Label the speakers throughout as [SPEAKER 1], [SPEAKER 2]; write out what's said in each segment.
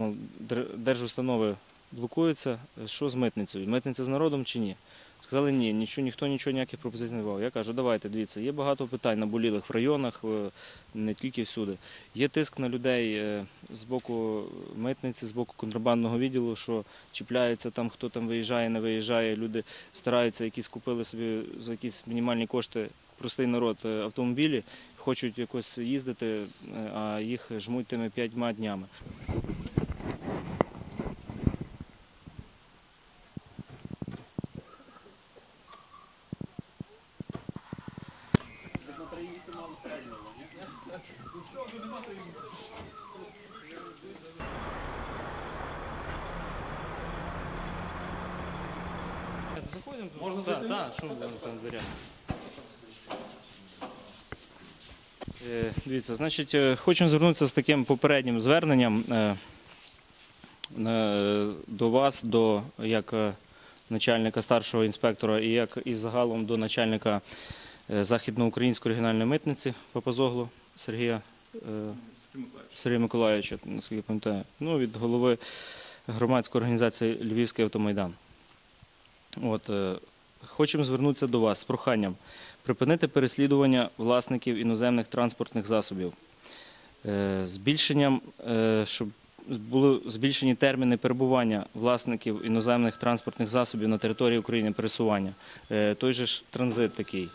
[SPEAKER 1] Ну, дер- Держустанови блокуються. Що з митницею? Митниця з народом чи ні? Сказали, ні, нічого, ніхто нічого ніяких пропозицій не давав. Я кажу, давайте, дивіться, є багато питань наболілих в районах, не тільки всюди. Є тиск на людей е, з боку митниці, з боку контрабандного відділу, що чіпляється там, хто там виїжджає, не виїжджає. Люди стараються, якісь купили собі за якісь мінімальні кошти, простий народ, е, автомобілі, хочуть якось їздити, е, а їх жмуть тими п'ятьма днями. Заходимо, можна так, так, що там дверях. Е, Дивіться, значить, е, хочемо звернутися з таким попереднім зверненням е, е, до вас, до як начальника старшого інспектора і як і загалом до начальника Західноукраїнської регіональної митниці Папазоглу Сергія е, Сергія Миколаївича, наскільки пам'ятаю, ну, від голови громадської організації Львівський автомайдан. От, е, хочемо звернутися до вас з проханням припинити переслідування власників іноземних транспортних засобів, Е, збільшенням, е, щоб були збільшені терміни перебування власників іноземних транспортних засобів на території України пересування. Е, Той же ж транзит такий,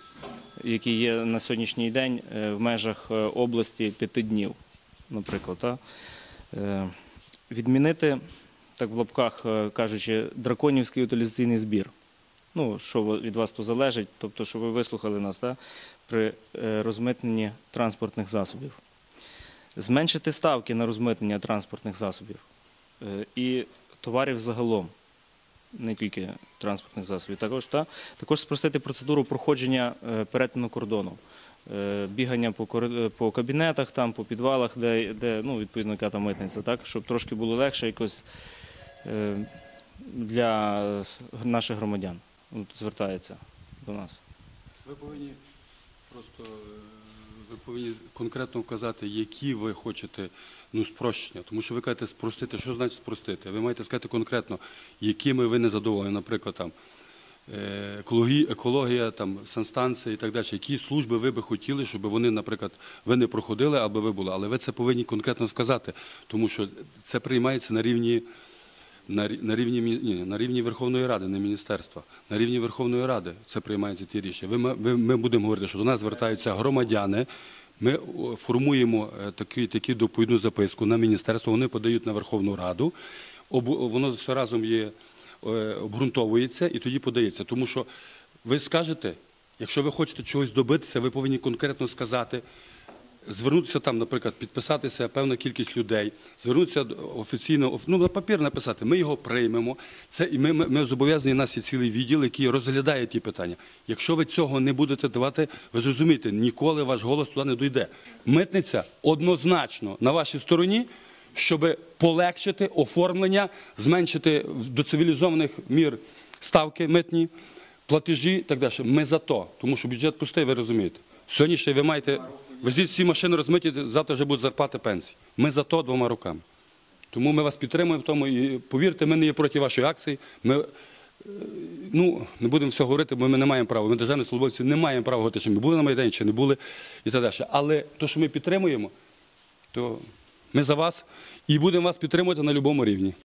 [SPEAKER 1] який є на сьогоднішній день е, в межах е, області п'яти днів, наприклад. Відмінити, так в лапках кажучи, драконівський утилізаційний збір. Ну, що від вас то залежить, тобто, що ви вислухали нас при розмитненні транспортних засобів. Зменшити ставки на розмитнення транспортних засобів е, і товарів загалом, не тільки транспортних засобів. Також, та, також спростити процедуру проходження е, перетину кордону. Е, Бігання по, по кабінетах, там, по підвалах, де, де ну, відповідно, яка там митниця, так, щоб трошки було легше якось для наших громадян звертається до нас.
[SPEAKER 2] Ви повинні просто е, ви повинні конкретно вказати, які ви хочете ну, спрощення. Тому що ви кажете спростити. Що значить спростити? Ви маєте сказати конкретно, якими ви не задоволені, наприклад, там. е, Екологія, екологія, там санстанція і так далі. Які служби ви би хотіли, щоб вони, наприклад, ви не проходили, аби ви були, але ви це повинні конкретно сказати, тому що це приймається на рівні на, рівні, ні, на рівні Верховної Ради, не міністерства. На рівні Верховної Ради це приймаються ті рішення. Ви, м- ви, ми будемо говорити, що до нас звертаються громадяни. Ми формуємо е, такі, такі доповідну записку на міністерство, вони подають на Верховну Раду. Обу- воно все разом є, е, обґрунтовується і тоді подається. Тому що ви скажете, якщо ви хочете чогось добитися, ви повинні конкретно сказати, звернутися там, наприклад, підписатися певна кількість людей, звернутися офіційно, оф- ну, на папір написати, ми його приймемо. Це і ми, ми, ми зобов'язані, нас є цілий відділ, який розглядає ті питання. Якщо ви цього не будете давати, ви зрозумієте, ніколи ваш голос туди не дойде. Митниця однозначно на вашій стороні. Щоб полегшити оформлення, зменшити до цивілізованих мір ставки митні, платежі і так далі. Ми за то, тому що бюджет пустий, ви розумієте. Сьогодні ще ви маєте, везіть всі машини розмиті, завтра вже будуть зарплати пенсії. Ми за то двома руками. Тому ми вас підтримуємо в тому і повірте, ми не є проти вашої акції. Ми е, ну, не будемо все говорити, бо ми не маємо права. Ми державні службовці не маємо права говорити, чи ми були на Майдані, чи не були і так далі. Але те, що ми підтримуємо, то ми за вас і будемо вас підтримувати на будь-якому рівні.